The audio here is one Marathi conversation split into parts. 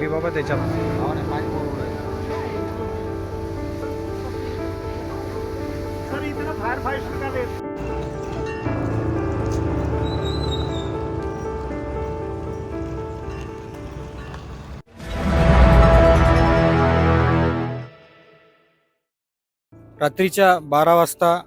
यायली बाबा त्याच्यात फायर फाईट रात्रीच्या बारा वाजता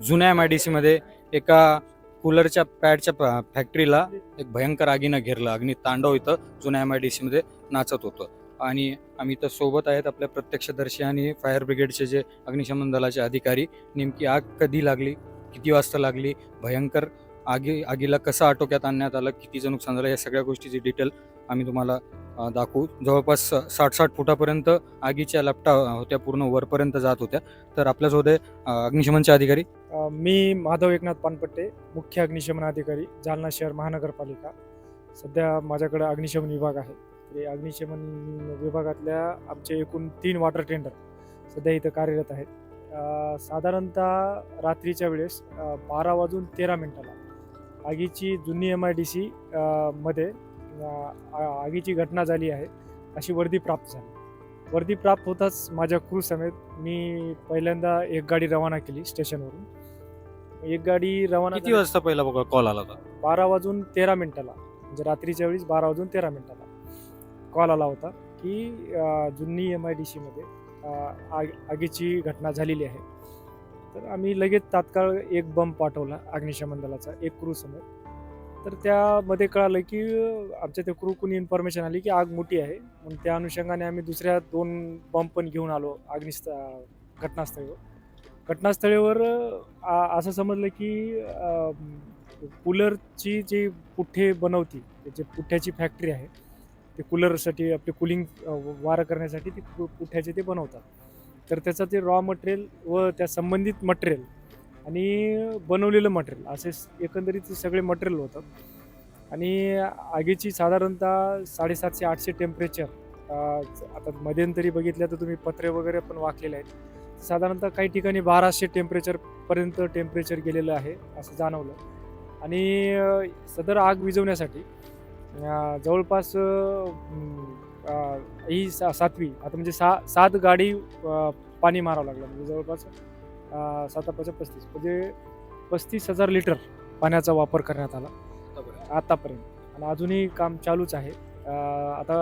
जुन्या एम आय डी सीमध्ये एका कूलरच्या पॅडच्या फॅक्टरीला एक भयंकर आगीनं घेरलं. अग्नी तांडव इथं जुन्या एम आय डी सीमध्ये नाचत होतं. आणि आम्ही इथं सोबत आहेत आपल्या प्रत्यक्षदर्शी आणि फायर ब्रिगेडचे जे अग्निशमन दलाचे अधिकारी. नेमकी आग कधी लागली? किती वाजता लागली? भयंकर आगी आगीला कसं आटोक्यात आणण्यात आलं कितीचं नुकसान झालं या सगळ्या गोष्टीची डिटेल आम्ही तुम्हाला दाखवू. जवळपास साठ साठ फुटापर्यंत आगीच्या लपटा होत्या पूर्ण वरपर्यंत जात होत्या. तर आपल्यासोबत आहे, अग्निशमनचे अधिकारी. मी माधव एकनाथ पानपट्टे मुख्य अग्निशमन अधिकारी जालना शहर महानगरपालिका. सध्या माझ्याकडे अग्निशमन विभाग आहे. ते अग्निशमन विभागातल्या आमचे एकूण तीन वॉटर टेंडर सध्या इथं कार्यरत आहेत. साधारणतः रात्रीच्या वेळेस बारा वाजून तेरा मिनिटाला आगीची जुनी एम आय डी सी मध्ये आगीची घटना झाली आहे अशी वर्दी प्राप्त झाली. वर्दी प्राप्त होताच माझ्या क्रू समेत मी पहिल्यांदा एक गाडी रवाना केली स्टेशनवरून. एक गाडी रवाना किती वाजता पहिला बघा कॉल आला होता? बारा वाजून तेरा मिनिटाला म्हणजे रात्रीच्या वेळेस बारा वाजून तेरा मिनिटाला कॉल आला होता की अं, जुन्नी एम आय डी सीमध्ये आग आगीची घटना झालेली आहे. तर आम्ही लगेच तात्काळ एक बंब पाठवला अग्निशमन दलाचा एक क्रू समोर. तर त्यामध्ये कळालं की आमच्या त्या क्रू कुणी इन्फॉर्मेशन आली की आग मोठी आहे. मग त्या अनुषंगाने आम्ही दुसऱ्या दोन बंब पण घेऊन आलो अग्निस्थ घटनास्थळीवर. घटनास्थळीवर असं समजलं की कूलरची जी पुठ्ठे बनवती जे पुठ्ठ्याची फॅक्टरी आहे ते कूलरसाठी आपले कुलिंग वारं करण्यासाठी ते पुठ्ठ्याचे ते बनवतात. तर त्याचं ते रॉ मटेरियल व त्या संबंधित मटेरियल आणि बनवलेलं मटेरियल असे एकंदरीत ते सगळे मटेरियल होतं. आणि आगीची साधारणतः साडेसातशे आठशे टेम्परेचर आता मध्यंतरी बघितलं तर तुम्ही पत्रे वगैरे पण वाकलेले आहेत. साधारणतः काही ठिकाणी बाराशे टेम्परेचरपर्यंत टेम्परेचर गेलेलं आहे असं जाणवलं. आणि सदर आग विझवण्यासाठी जवळपास ही सा सातवी. आता म्हणजे सा सात गाडी पाणी मारावं लागलं. म्हणजे जवळपास सात पाच पस्तीस. म्हणजे पस्तीस हजार लिटर पाण्याचा वापर करण्यात आला. आतापर्यंत. आणि अजूनही काम चालूच आहे. आता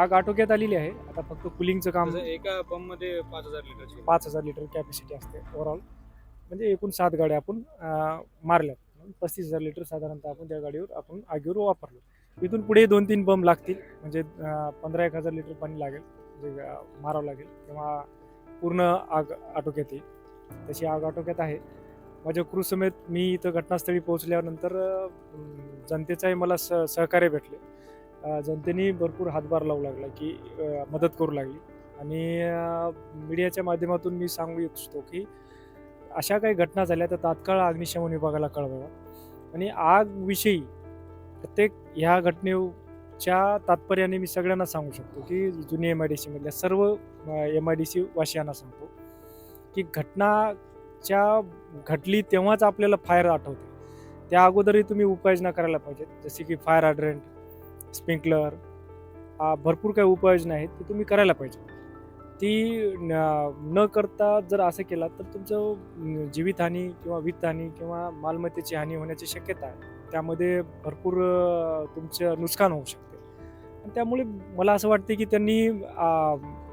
आग आटोक्यात आलेली आहे. आता फक्त कुलिंगचं काम एका पंपमध्ये पाच हजार लिटरची. पाच हजार लिटर कॅपॅसिटी असते ओव्हरऑल म्हणजे एकूण सात गाड्या आपण मारल्यात. पस्तीस हजार लिटर साधारणतः आपण त्या गाडीवर आपण आगीवर वापरलो. इथून पुढे दोन तीन पंप लागतील. म्हणजे पंधरा एक हजार लिटर पाणी लागेल. म्हणजे मारावं लागेल. तेव्हा पूर्ण आग आटोक्यात येईल. तशी आग आटोक्यात आहे. माझ्या क्रू समेत मी इथं घटनास्थळी पोहोचल्यानंतर जनतेचाही मला स सहकार्य भेटले. जनतेने भरपूर हातभार लावू लागला की मदत करू लागली. आणि मीडियाच्या माध्यमातून मी सांगू इच्छितो की अशा काही घटना झाल्या तर तात्काळ अग्निशमन विभागाला कळवावा. आणि आगविषयी प्रत्येक ह्या घटनेच्या तात्पर्याने मी सगळ्यांना सांगू शकतो की जुनी एम आय डी सीमधल्या सर्व एम आय डी सी वासियांना सांगतो की घटनाच्या घडली तेव्हाच आपल्याला फायर आठवते. त्या अगोदरही तुम्ही उपाययोजना करायला पाहिजेत. जसे की फायर हायड्रंट स्प्रिंकलर भरपूर काही उपाययोजना आहेत ते तुम्ही करायला पाहिजे ती न न करता जर असं केला तर तुमचं जीवितहानी किंवा वित्तहानी किंवा मालमत्तेची हानी होण्याची शक्यता आहे. त्यामध्ये भरपूर तुमचं नुकसान होऊ शकते. आणि त्यामुळे मला असं वाटते की त्यांनी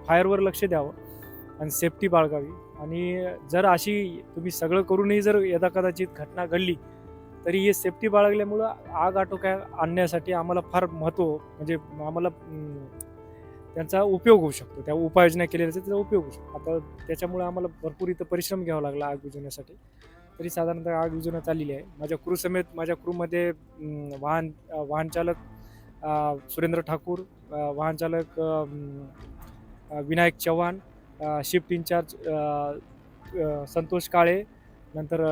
फायरवर लक्ष द्यावं आणि सेफ्टी बाळगावी. आणि जर अशी तुम्ही सगळं करूनही जर यदा कदाचित घटना घडली तरी हे सेफ्टी बाळगल्यामुळं आग आटोक्या आणण्यासाठी आम्हाला फार महत्त्व म्हणजे आम्हाला त्यांचा उपयोग होऊ शकतो. त्या उपाययोजना केलेल्या त्याचा उपयोग होऊ शकतो. आता त्याच्यामुळे आम्हाला भरपूर इथं परिश्रम घ्यावा लागला आग बुजवण्यासाठी. तरी साधारणतः आग विजवण्यात आलेली आहे. माझ्या क्रूसमेत माझ्या क्रूमध्ये वाहन वाहनचालक सुरेंद्र ठाकूर वाहनचालक विनायक चव्हाण शिफ्ट इन्चार्ज संतोष काळे नंतर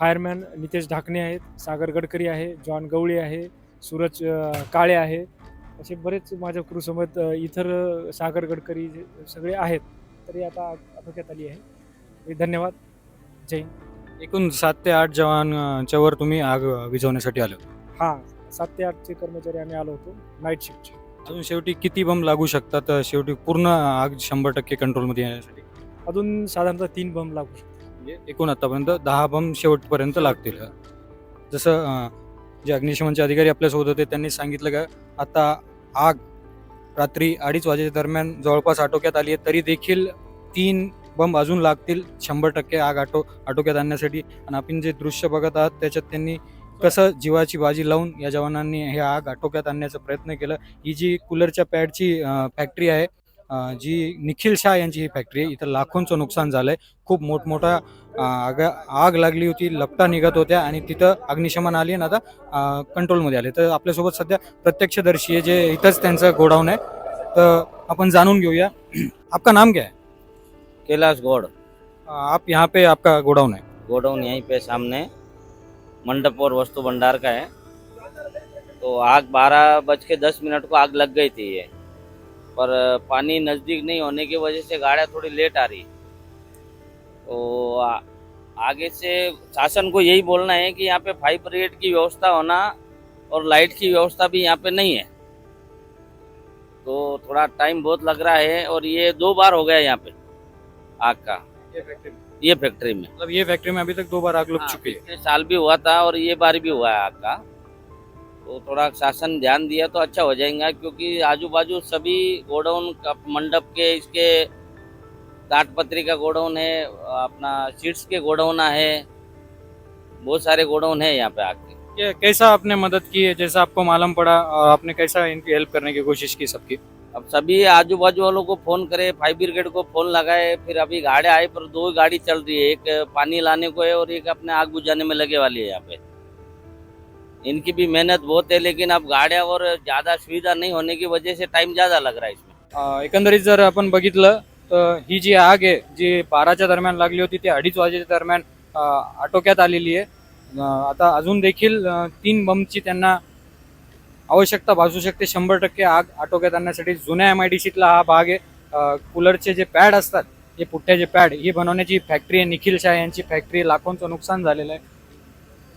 फायरमॅन नितेश ढाकणे आहेत सागर गडकरी आहे जॉन गवळी आहे सूरज काळे आहे. असे बरेच माझ्या क्रूसमत इतर सागर गडकरी सगळे आहेत तरी आता आटोक्यात आली आहे. धन्यवाद. जय हिंद. एकूण सात ते आठ जवानच्या वर तुम्ही आग विझवण्यासाठी आले. हां सात ते आठचे कर्मचारी आम्ही आलो होतो नाईट शिफ्टचे अजून शेवटी किती बंब लागू शकतात? शेवटी पूर्ण आग शंभर टक्के कंट्रोलमध्ये येण्यासाठी. अजून साधारणतः तीन बंब लागू शकतात. म्हणजे एकूण आतापर्यंत दहा बंब शेवटपर्यंत लागतील. जसं अं, जे अग्निशमनचे अधिकारी आपल्यासोबत होते त्यांनी सांगितलं का आता आग रात्री अडीच वाजेच्या दरम्यान जवळपास आटोक्यात आली आहे तरी देखील तीन बंब अजून लागतील शंभर टक्के आग आटो आटोक्यात आणण्यासाठी. आणि आपण जे दृश्य बघत आहात त्याच्यात त्यांनी कसं जीवाची बाजी लावून या जवानांनी हे आग आटोक्यात आणण्याचा प्रयत्न केला. ही जी कूलरच्या पॅडची फॅक्टरी आहे जी निखिल शाह यांची ही फॅक्टरी आहे इथं लाखोंचं नुकसान झालंय. खूप मोठमोठा आग आग लागली होती लपटा निघत होत्या आणि तिथं अग्निशमन आली आणि आता कंट्रोलमध्ये आले. तर आपल्यासोबत सध्या प्रत्यक्षदर्शी आहे जे इथंच त्यांचं गोडाऊन आहे. तर आपण जाणून घेऊया. आपका नाम काय आहे कैलाश गौड़। आप यहाँ पे आपका गोडाउन है? गोडाउन यहीं पे सामने मंडप और वस्तु भंडार का है। तो आग बारह बज के दस मिनट को आग लग गई थी ये। पर पानी नज़दीक नहीं होने की वजह से गाड़ियाँ थोड़ी लेट आ रही। तो आ, आगे से शासन को यही बोलना है कि यहाँ पे फाइव ब्रिगेड की व्यवस्था होना और लाइट की व्यवस्था भी यहाँ पे नहीं है। तो थोड़ा टाइम बहुत लग रहा है और ये दो बार हो गया यहाँ पे। आग का। ये फैक्ट्री ये फैक्ट्री में। मतलब ये फैक्ट्री में अभी तक दो बार आग लग हाँ, चुकी है। साल भी हुआ था और ये बार भी हुआ है आग का। तो थोड़ा शासन ध्यान दिया तो अच्छा हो जाएगा क्योंकि आजू बाजू सभी गोडाउन मंडप के इसके ताटपत्री का गोडाउन है अपना सीट्स के गोडाउन है बहुत सारे गोडाउन है यहाँ पे आग के। कैसा आपने मदद की है? जैसा आपको मालूम पड़ा आपने कैसा इनकी हेल्प करने की कोशिश की सबकी? अब सभी आजू बाजू वालों को फोन करे फायर ब्रिगेड को फोन लगाए फिर अभी गाड़ी आए पर दो गाड़ी चल रही है एक पानी लाने को है और एक अपने आग बुझाने में लगे वाली है यहाँ पे। इनकी भी मेहनत बहुत है लेकिन अब गाड़ियाँ और ज्यादा सुविधा नहीं होने की वजह से टाइम ज्यादा लग रहा है इसमें। एकंदरीत जर आपण बघितलं तर ही जी आग आहे जी बाराच्या दरम्यान लागली होती ती अडीच वाजेच्या दरम्यान आटोक्यात आलेली आहे. आता अजून देखील तीन बंबची त्यांना आवश्यकता भासू शकते. शंभर टक्के आग आटोक्यात आणण्यासाठी जुन्या एम आय डी सीतला हा भाग आहे. कूलरचे जे पॅड असतात हे पुठ्ठ्याचे पॅड ही बनवण्याची फॅक्टरी आहे. निखिल शाह यांची फॅक्टरी लाखोंचं नुकसान झालेलं आहे.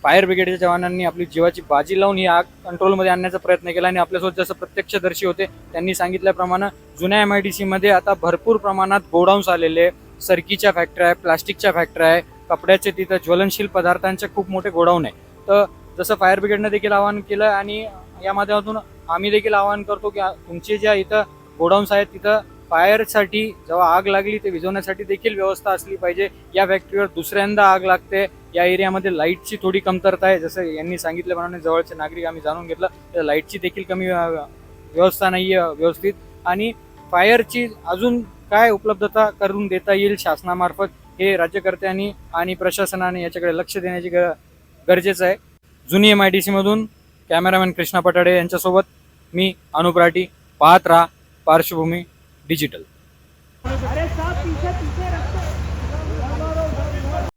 फायर ब्रिगेडच्या जवानांनी आपली जीवाची बाजी लावून ही आग कंट्रोलमध्ये आणण्याचा प्रयत्न केला आणि आपल्यासोबत जसं प्रत्यक्षदर्शी होते त्यांनी सांगितल्याप्रमाणे जुन्या एम आय डी सीमध्ये आता भरपूर प्रमाणात गोडाऊन्स आलेले आहे. सरकीच्या फॅक्टऱ्या आहे प्लास्टिकच्या फॅक्टऱ्या आहे. कपड्याचे तिथं ज्वलनशील पदार्थांचे खूप मोठे गोडाऊन आहे. तर जसं फायर ब्रिगेडनं देखील आवाहन केलं आणि या माध्यमातून आम्ही देखील आवाहन करतो की तुमचे ज्या इथं गोडाऊन्स आहेत तिथं फायरसाठी जेव्हा आग लागली ते विझवण्यासाठी देखील व्यवस्था असली पाहिजे. या फॅक्टरीवर दुसऱ्यांदा आग लागते. या एरियामध्ये लाईटची थोडी कमतरता आहे. जसं यांनी सांगितल्याप्रमाणे जवळचे नागरिक आम्ही जाणून घेतलं तर लाईटची देखील कमी व्यवस्था नाही आहे व्यवस्थित. आणि फायरची अजून काय उपलब्धता करून देता येईल शासनामार्फत हे राज्यकर्त्यांनी आणि प्रशासनाने याच्याकडे लक्ष देण्याची गरजेचं आहे. जुनी एम आय डी सीमधून कॅमेरामॅन कृष्णा पटाडे यांच्यासोबत मी अनुप राठी पाहत राहा पार्श्वभूमी डिजिटल.